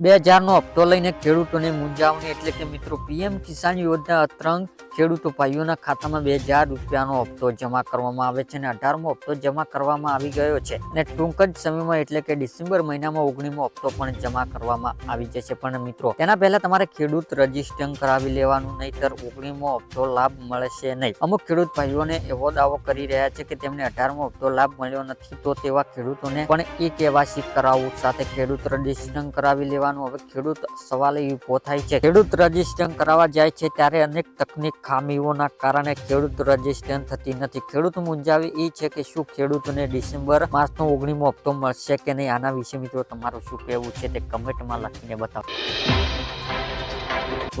બે હજારનો હપ્તો લઈને ખેડૂતોને મૂંઝાવણી એટલે કે મિત્રો પીએમ કિસાન યોજના અતરંગ ખેડૂતો ભાઈઓના ખાતામાં બે હજાર રૂપિયાનો હપ્તો જમા કરવામાં આવે છે અને અઢારમો હપ્તો જમા કરવામાં આવી ગયો છે. અને ટૂંક જ સમયમાં એટલે કે ડિસેમ્બર મહિનામાં ઓગણીમો હપ્તો પણ જમા કરવામાં આવી જશે. પણ મિત્રો, તેના પહેલા તમારે ખેડૂત રજીસ્ટ્રેશન કરાવી લેવાનું, નહીતર ઓગણીમો હપ્તો લાભ મળશે નહીં. અમુક ખેડૂત ભાઈઓને એવો દાવો કરી રહ્યા છે કે તેમને અઢારમો હપ્તો લાભ મળ્યો નથી, તો તેવા ખેડૂતોને પણ એ કેવાસી કરાવવું સાથે ખેડૂત રજીસ્ટ્રેશન કરાવી લેવાનું હવે ખેડૂત સવાલ એ ઊભો થાય છે. ખેડૂત રજીસ્ટ્રેશન કરાવવા જાય છે ત્યારે અનેક તકનીક ખામીઓના કારણે ખેડૂત રજીસ્ટ્રેશન થતી નથી. ખેડૂત મૂંઝાવી એ છે કે શું ખેડૂતોને ડિસેમ્બર માસનો ઓગણીમો હપ્તો મળશે કે નહીં? આના વિશે મિત્રો તમારું શું કહેવું છે તે કમેન્ટમાં લખીને બતાવો.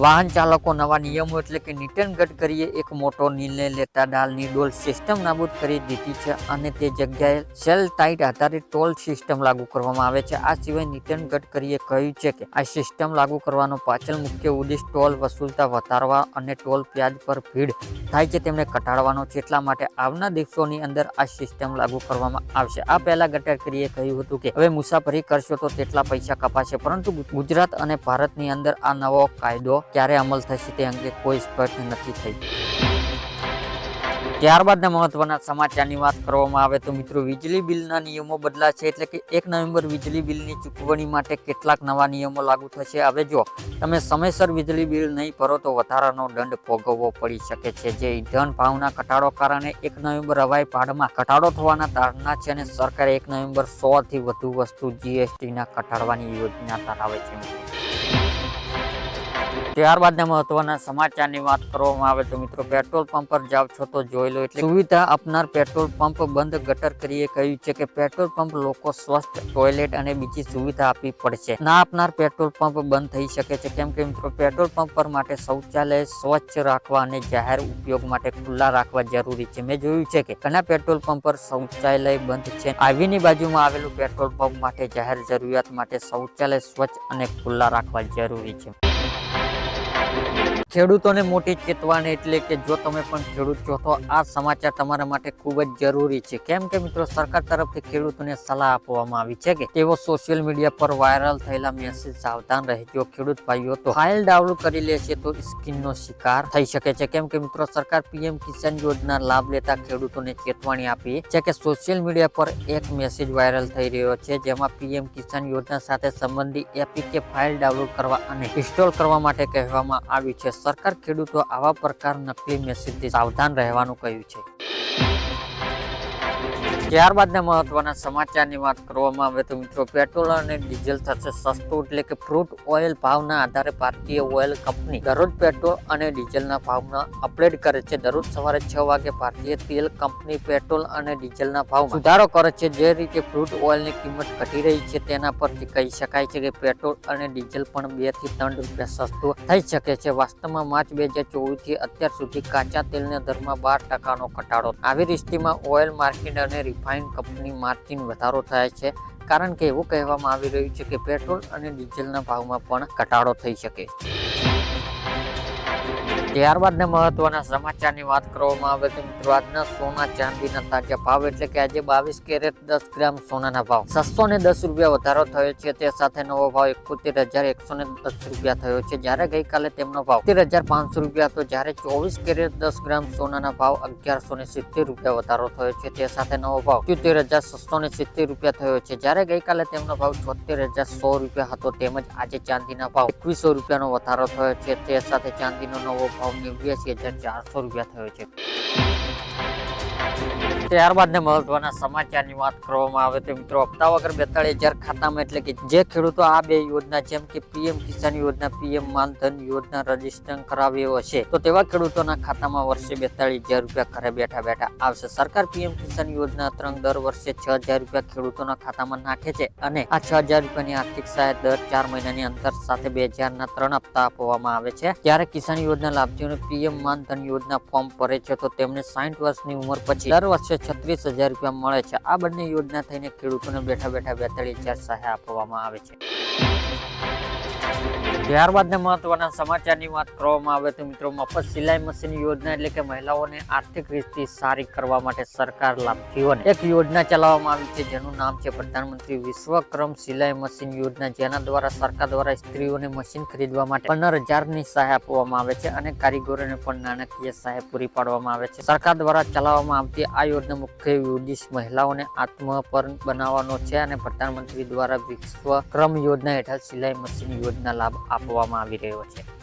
વાહન ચાલકો નવા નિયમો એટલે કે નીતિન ગડકરીએ એક મોટો નિર્ણય લેતા ડાલની ડોલ સિસ્ટમ નાબૂદ કરી દીધી છે અને તે જગ્યાએ સેલ ટાઇટ આધારિત ટોલ સિસ્ટમ લાગુ કરવામાં આવે છે. આ સિવાય નીતિન ગડકરીએ કહ્યું છે કે આ સિસ્ટમ લાગુ કરવાનો પાછળ મુખ્ય ઉદ્દેશ ટોલ વસૂલતા વધારવા અને ટોલ પ્યાજ પર ભીડ થાય છે તેમને ઘટાડવાનો છે. એટલા માટે આવના દિવસોની અંદર આ સિસ્ટમ લાગુ કરવામાં આવશે. આ પહેલા ગડકરીએ કહ્યું હતું કે, હવે મુસાફરી કરશો તો તેટલા પૈસા કપાશે. પરંતુ ગુજરાત અને ભારતની અંદર આ નવો કાયદો ક્યારે અમલ થશે તે અંગે કોઈ સ્પષ્ટ નથી થઈ. ત્યારબાદના મહત્વના સમાચારની વાત કરવામાં આવે તો મિત્રો વીજળી બિલના નિયમો બદલાશે એટલે કે એક નવેમ્બર વીજળી બિલની ચૂકવણી માટે કેટલાક નવા નિયમો લાગુ થશે. હવે જો તમે સમયસર વીજળી બિલ નહીં ભરો તો વધારાનો દંડ ભોગવવો પડી શકે છે. જે ઈંધણ ભાવના ઘટાડો કારણે એક નવેમ્બર હવાઈ ભાડમાં ઘટાડો થવાના ધારણા છે અને સરકારે એક નવેમ્બર સો થી વધુ વસ્તુ જીએસટીના ઘટાડવાની યોજના ધરાવે છે. ત્યારબાદના મહત્વના સમાચારની વાત કરવામાં આવે તો મિત્રો, પેટ્રોલ પંપ પર જાવ છો તો જોઈ લો એટલે સુવિધા આપનાર પેટ્રોલ પંપ બંધ ગટર કરીએ કહ્યું છે કે પેટ્રોલ પંપ લોકો સ્વસ્થ ટોયલેટ અને બીજી સુવિધા આપવી પડશે. ના આપનાર પેટ્રોલ પંપ બંધ થઈ શકે છે. કેમ કે મિત્રો, પેટ્રોલ પંપ પર માટે શૌચાલય સ્વચ્છ રાખવા અને જાહેર ઉપયોગ માટે ખુલ્લા રાખવા જરૂરી છે. મેં જોયું છે કે ઘણા પેટ્રોલ પંપ પર શૌચાલય બંધ છે. આવીની બાજુમાં આવેલું પેટ્રોલ પંપ માટે જાહેર જરૂરિયાત માટે શૌચાલય સ્વચ્છ અને ખુલ્લા રાખવા જરૂરી છે. ખેડૂતોને મોટી ચેતવાણી એટલે કે જો તમે પણ ખેડૂત છો, તો આ સમાચાર તમારા માટે ખૂબ જ જરૂરી છે. કેમ કે મિત્રો, સરકાર તરફથી ખેડૂતોને સલાહ આપવામાં આવી છે કે તેઓ સોશિયલ મીડિયા પર વાયરલ થયેલા મેસેજ સાવધાન રહેજો ખેડૂત ભાઈઓ તો ફાઇલ ડાઉનલોડ કરી લેશે તો સ્કીનનો શિકાર થઈ શકે છે. કેમ કે મિત્રો, સરકાર પીએમ કિસાન યોજના લાભ લેતા ખેડૂતોને ચેતવણી આપી છે કે સોશિયલ મીડિયા પર એક મેસેજ વાયરલ થઈ રહ્યો છે, જેમાં પીએમ કિસાન યોજના સાથે સંબંધિત એપીકે ફાઇલ ડાઉનલોડ કરવા અને ઇન્સ્ટોલ કરવા માટે કહેવામાં આવ્યું છે. સરકાર ખેડૂતો આવા પ્રકાર નકલી મેસેજથી સાવધાન રહેવાનું કહ્યું છે. ત્યારબાદના મહત્વના સમાચારની વાત કરવામાં આવે તો મિત્રો, પેટ્રોલ અને ડીઝલ થશે સસ્તું એટલે કે ફ્રૂટ ઓઇલ ભાવના આધારે ભારતીય ઓઇલ કંપની દરરોજ પેટ્રોલ અને ડીઝલના ભાવના અપડેટ કરે છે. દરરોજ સવારે છ વાગે ભારતીય તેલ કંપની પેટ્રોલ અને ડીઝલના ભાવ સુધારો કરે છે. જે રીતે ફ્રૂટ ઓઇલની કિંમત ઘટી રહી છે તેના પરથી કહી શકાય છે કે પેટ્રોલ અને ડીઝલ પણ બેથી ત્રણ રૂપિયા સસ્તું થઈ શકે છે. વાસ્તવમાં માર્ચ બે હજાર ચોવીસથી અત્યાર સુધી કાચા તેલના દરમાં બાર ટકાનો ઘટાડો. આવી સ્થિતિમાં ઓઇલ માર્કેટ અને રિફાઇન કંપની માર્જિન વધારો થાય છે. કારણ કે એવું કહેવામાં આવી રહ્યું છે કે પેટ્રોલ અને ડીઝલના ભાવમાં પણ ઘટાડો થઈ શકે ત્યારબાદના મહત્વના સમાચારની વાત કરવામાં આવે તો મિત્રો, આજના સોના ચાંદીના તાજા ભાવ એટલે કે આજે બાવીસ કેરેટ દસ ગ્રામ સોનાના ભાવ. છસો ને દસ રૂપિયા વધારો થયો છે. તે સાથે નવો ભાવ એકોતેર હજાર એકસો ને દસ રૂપિયા થયો છે. જ્યારે ગઈકાલે તેમનો ભાવ તેર હજાર પાંચસો રૂપિયા હતો. જ્યારે ચોવીસ કેરેટ દસ ગ્રામ સોનાના ભાવ અગિયારસો ને સિત્તેર રૂપિયા વધારો થયો છે. તે સાથે નવો ભાવ ત્યોતેર હજાર છસો ને સિત્તેર રૂપિયા થયો છે. જ્યારે ગઈકાલે તેમનો ભાવ છોતેર હજાર સો રૂપિયા હતો. તેમજ આજે ચાંદીના ભાવ એકવીસો રૂપિયાનો વધારો થયો છે. તે સાથે ચાંદીનો નવો ભાવ નેવ્યાસી હજાર ચારસો રૂપિયા થયો છે ત્યારબાદને મહત્વના સમાચારની વાત કરવામાં આવે તો મિત્રો, હપ્તા વગર બેતાળીસ હજાર ખાતામાં એટલે કે જે ખેડૂતો આ બે યોજના, જેમ કે પીએમ કિસાન યોજના, પીએમ માનધન યોજના, રજીસ્ટ્રેશન કરાવ્યો હશે તો તેવા ખેડૂતોના ખાતામાં વર્ષે બેતાળીસ હજાર રૂપિયા ઘરે બેઠા બેઠા આવશે. સરકાર પીએમ કિસાન યોજના ત્રણ દર વર્ષે છ હજાર રૂપિયા ખેડૂતોના ખાતામાં નાખે છે અને આ છ હજાર રૂપિયાની આર્થિક સહાય દર ચાર મહિનાની અંતર સાથે બે હજારના ત્રણ હપ્તા આપવામાં આવે છે. ત્યારે કિસાન યોજના લાભાર્થીઓને પીએમ માનધન યોજના ફોર્મ ભરે છે, તો તેમને સાઠ વર્ષની ઉંમર પછી દર વર્ષે છત્રીસ હજાર રૂપિયા મળે છે. આ બંને યોજના થઈને ખેડૂતોને બેઠા બેઠા બેતાળીસ હજાર સહાય આપવામાં આવે છે. ત્યારબાદના મહત્વના સમાચારની વાત કરવામાં આવે તો મિત્રો, મફત સિલાઈ મશીન યોજના એટલે કે મહિલાઓને આર્થિક રીતે સારી કરવા માટે સરકાર લાભથીઓને એક યોજના ચલાવવામાં આવી છે, જેનું નામ છે પ્રધાનમંત્રી વિશ્વક્રમ સિલાઈ મશીન યોજના, જેના દ્વારા સરકાર દ્વારા સ્ત્રીઓને મશીન ખરીદવા માટે પંદર હજારની સહાય આપવામાં આવે છે અને કારીગરોને પણ નાણાકીય સહાય પૂરી પાડવામાં આવે છે. સરકાર દ્વારા ચલાવવામાં આવતી આ યોજના મુખ્ય ઉદ્દેશ મહિલાઓને આત્મપર બનાવવાનો છે અને પ્રધાનમંત્રી દ્વારા વિશ્વક્રમ યોજના હેઠળ સિલાઈ મશીન યોજના લાભ આપવામાં આવી રહ્યો છે.